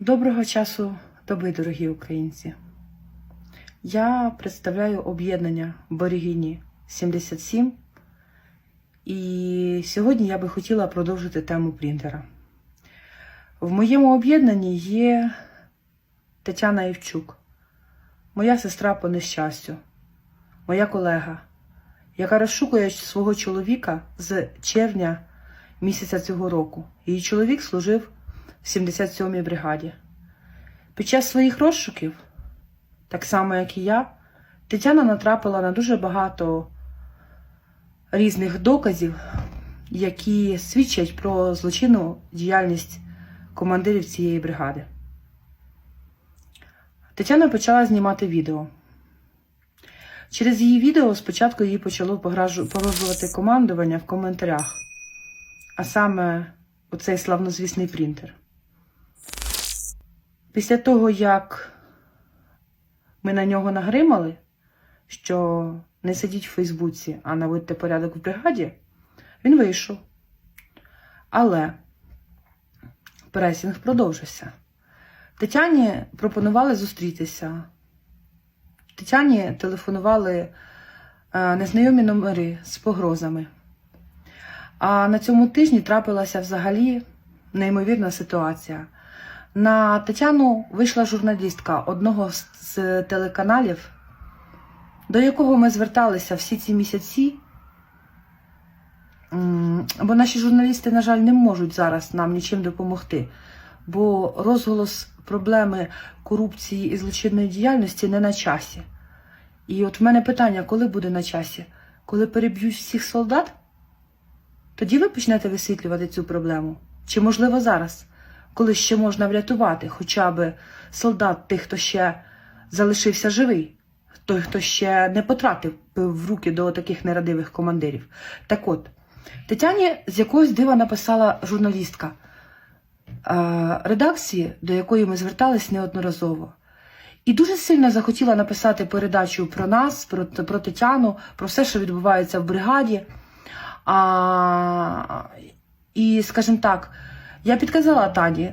Доброго часу доби, дорогі українці. Я представляю об'єднання Борігіні 77. І сьогодні я би хотіла продовжити тему принтера. В моєму об'єднанні є Тетяна Євчук, моя сестра по нещастю, моя колега, яка розшукує свого чоловіка з червня місяця цього року. Її чоловік служив в 77-й бригаді. Під час своїх розшуків, так само як і я, Тетяна натрапила на дуже багато різних доказів, які свідчать про злочинну діяльність командирів цієї бригади. Тетяна почала знімати відео. Через її відео спочатку їй почало погрожувати командування в коментарях, а саме оцей славнозвісний принтер. Після того, як ми на нього нагримали, що не сидіть в Фейсбуці, а наводьте порядок в бригаді, він вийшов. Але пресінг продовжився. Тетяні пропонували зустрітися. Тетяні телефонували е, незнайомі номери з погрозами. А на цьому тижні трапилася взагалі неймовірна ситуація. На Тетяну вийшла журналістка одного з- телеканалів, до якого ми зверталися всі ці місяці. Бо наші журналісти, на жаль, не можуть зараз нам нічим допомогти. Бо розголос проблеми корупції і злочинної діяльності не на часі. І от в мене питання, коли буде на часі? Коли переб'ють всіх солдат? Тоді ви почнете висвітлювати цю проблему? Чи можливо зараз, коли ще можна врятувати хоча б солдат тих, хто ще залишився живий, той, хто ще не потратив в руки до таких нерадивих командирів? Так от, Тетяні з якогось дива написала журналістка е, редакції, до якої ми звертались неодноразово. І дуже сильно захотіла написати передачу про нас, про, про Тетяну, про все, що відбувається в бригаді. А, і, скажімо так, я підказала Тані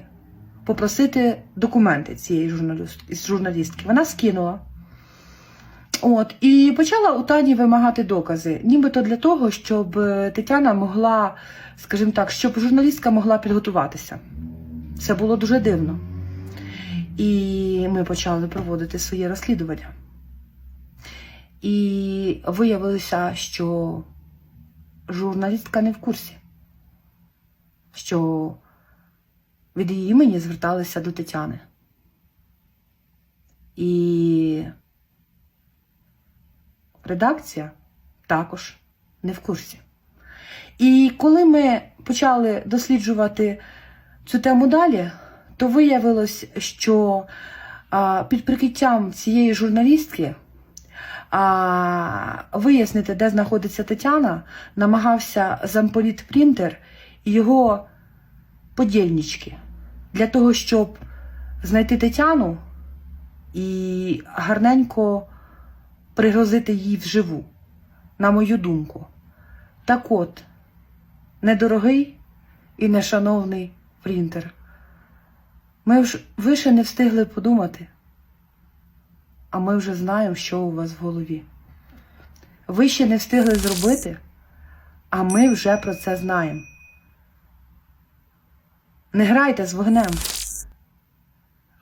попросити документи цієї журналіст- журналістки. Вона скинула. От, і почала у Тані вимагати докази, нібито для того, щоб е, Тетяна могла, скажімо так, щоб журналістка могла підготуватися. Це було дуже дивно. І ми почали проводити своє розслідування. І виявилося, що журналістка не в курсі, що від її імені зверталися до Тетяни. І редакція також не в курсі. І коли ми почали досліджувати цю тему далі, то виявилось, що під прикриттям цієї журналістки вияснити, де знаходиться Тетяна, намагався замполіт Принтер і його подільнички для того, щоб знайти Тетяну і гарненько пригрозити їй вживу, на мою думку. Так от, недорогий і нешановний принтер. Ми ж ви ще не встигли подумати, а ми вже знаємо, що у вас в голові. Ви ще не встигли зробити, а ми вже про це знаємо. Не грайте з вогнем.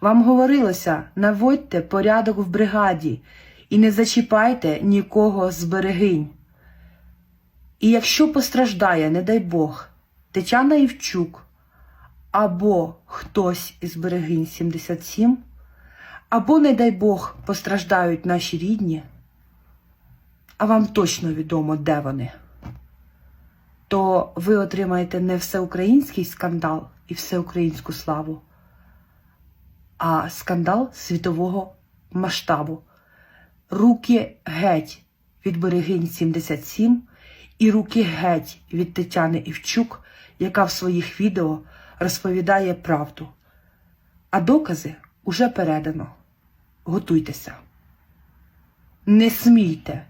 Вам говорилося, наводьте порядок в бригаді і не зачіпайте нікого з берегинь. І якщо постраждає, не дай Бог, Тетяна Івчук або хтось із берегинь 77, або, не дай Бог, постраждають наші рідні, а вам точно відомо, де вони, то ви отримаєте не всеукраїнський скандал і всеукраїнську славу, а скандал світового масштабу. Руки геть від берегинь 77 і руки геть від Тетяни Івчук, яка в своїх відео розповідає правду. А докази уже передано. Готуйтеся. Не смійте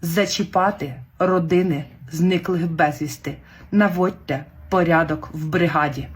зачіпати родини зниклих безвісти. Наводьте порядок в бригаді.